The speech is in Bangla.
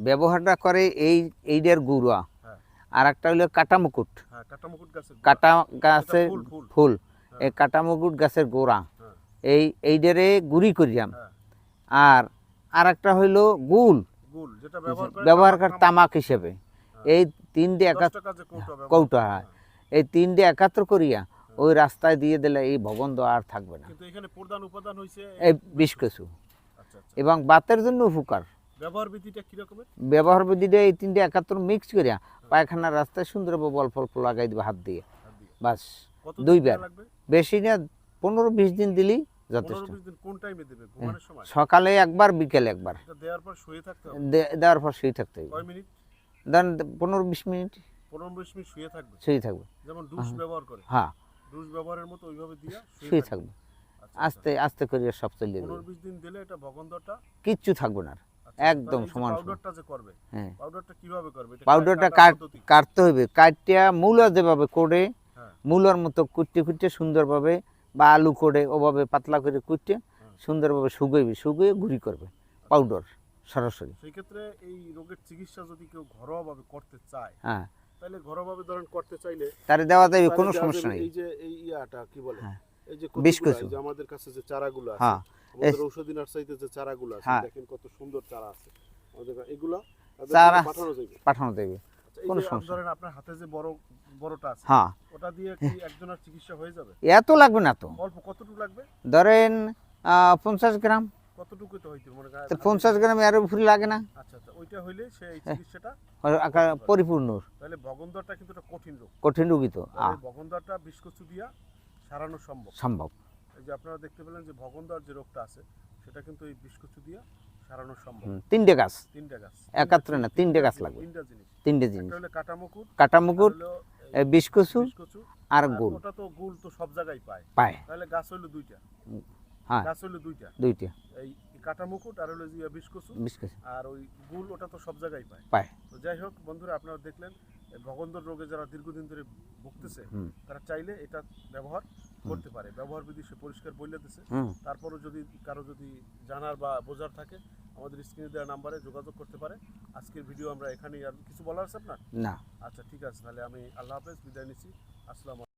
ব্যবহারটা করে এই এইটার গুঁড়া। হ্যাঁ। আর একটা হলো কাটা মুকুট হ্যাঁ কাটামুকুট কাটা গাছের ফুল। হ্যাঁ। এই কাটা মুকুট গাছের গোড়া। এই এইটারে গুড়ি করিয়াম। হ্যাঁ। আর আর একটা হইল গুল। ব্যবহার করে তামাক- হিসেবে। এই তিনটে একাত্র কৌটো হ্যাঁ। এই তিনটে একাত্র করিয়া ওই রাস্তায় দিয়ে দিলে এই ভবন আর থাকবে না। এই বিষ কচু। আচ্ছা আচ্ছা। এবং বাতের জন্য উপকার। ব্যবহার বিধিটা কি রকমের? ব্যবহার বিধিটা এই তিনটে একাত্তর মিক্স করিয়া পায়খানা রাস্তায় সুন্দর বল ফল্প লাগাই দিবে হাত দিয়ে। বাস কত দুই দিন বার। বেশি না পনেরো বিশ দিন পনেরো যথেষ্ট কোন টাইমে দেবে? সকালে একবার বিকেলে একবার। দেওয়ার পর শুয়ে থাকতে হবে? দে- দেওয়ার পর শুয়ে থাকতে হবে। কয় মিনিট? ধরেন পনেরো বিশ মিনিট। পনেরো বিশ মিনিট শুয়ে থাকবে? শুয়ে থাকবে। যেমন ডুস ব্যবহার করে। হ্যাঁ। ডুস ব্যবহারের মতো ওইভাবে দিয়া শুয়ে থাকবে। আচ্ছা, আস্তে আস্তে করে সব চলে পনেরো বিশ দিন দিলে এটা কিচ্ছু থাকবে না। আচ্ছা, একদম সমান। পাউডারটা যে করবে হ্যাঁ। পাউডারটা কীভাবে করবে? পাউডারটা কাটা কাট পদ্ধতি? কাটতে হবে। কাটিয়া মূলা যেভাবে করে হ্যাঁ। মূলার মতো কুটতে কুটতে সুন্দরভাবে বা আলু করে ওভাবে পাতলা করে কুটতে সুন্দরভাবে শুকাইবে শুকিয়ে গুঁড়ি করবে পাউডার সরাসরি। সেই ক্ষেত্রে এই রোগের চিকিৎসা যদি কেউ ঘরোয়াভাবে করতে চায় হ্যাঁ। তাহলে ঘরোয়াভাবে ধরেন করতে চাইলে তারে দেওয়া যাবে কোনো সমস্যা নেই। এই যে এই ইয়াটা কি বলে? হ্যাঁ। এই যে যে আমাদের কাছে যে চারাগুলো আছে হ্যাঁ। আমাদের ঔষধি নার্সারিতে যে চারাগুলো আছে হ্যাঁ। দেখেন কত সুন্দর চারা আছে। আমাদের চারা- পাঠানো যাবে পাঠানো আচ্ছা, কোনো সমস্যা ধরেন আপনার হাতে যে বড় বড়টা আছে হ্যাঁ। ওটা দিয়ে কি একজনের চিকিৎসা হয়ে যাবে? এত লাগবে না তো। অল্প কতটুকু লাগবে? ধরেন আহ, পঞ্চাশ গ্রাম। কতটুকু তো হইতে মনে করেন? গ্রাম এর উপরে লাগে না। আচ্ছা আচ্ছা ওইটা হইলে হ্যাঁ। চিকিৎসাটা পরিপূর্ণ। তাহলে ভগন্দরটা কিন্তু একটা কঠিন রোগ। কঠিন তো ভগন্দরটা দিয়া সারানো সম্ভব। সম্ভব। এই যে আপনারা দেখতে পেলেন যে ভগন্দর যে রোগটা আছে সেটা কিন্তু এই বিষকচু দিয়া সারানো সম্ভব। তিনটে গাছ। তিনটা গাছ। একাত্রে না, তিনটে গাছ লাগবে। তিনটা জিনিস। তিনটে জিনিস। একটা হলো কাটামুকুট কাটা মুকুট হলো এ, বিষকচু আর গুল ওটা তো গুল তো সব জায়গায় পায়। পায়। তাহলে গাছ হইল দুইটা। হ্যাঁ। গাছ হইল দুইটা। দুইটা। এই কাটামুকুট আর হলো যে বিষকচু বিষকচু আর ওই গুল ওটা তো সব জায়গায় পায়। পায়। তো যাই হোক বন্ধুরা আপনারা দেখলেন ভগন্দর রোগে যারা দীর্ঘদিন ধরে ভুগতেছে তারা চাইলে এটা ব্যবহার করতে পারে। ব্যবহার বিধি সে পরিষ্কার বলে দিছে। হুম। তারপরও যদি কারও যদি জানার বা বোঝার থাকে আমাদের স্ক্রিনে দেওয়া নাম্বারে যোগাযোগ করতে পারে। আজকের ভিডিও আমরা এখানেই আর কিছু বলার আছে আপনার? না। আচ্ছা ঠিক আছে। তাহলে আমি আল্লাহ হাফেজ বিদায় নিচ্ছি। আসসালাম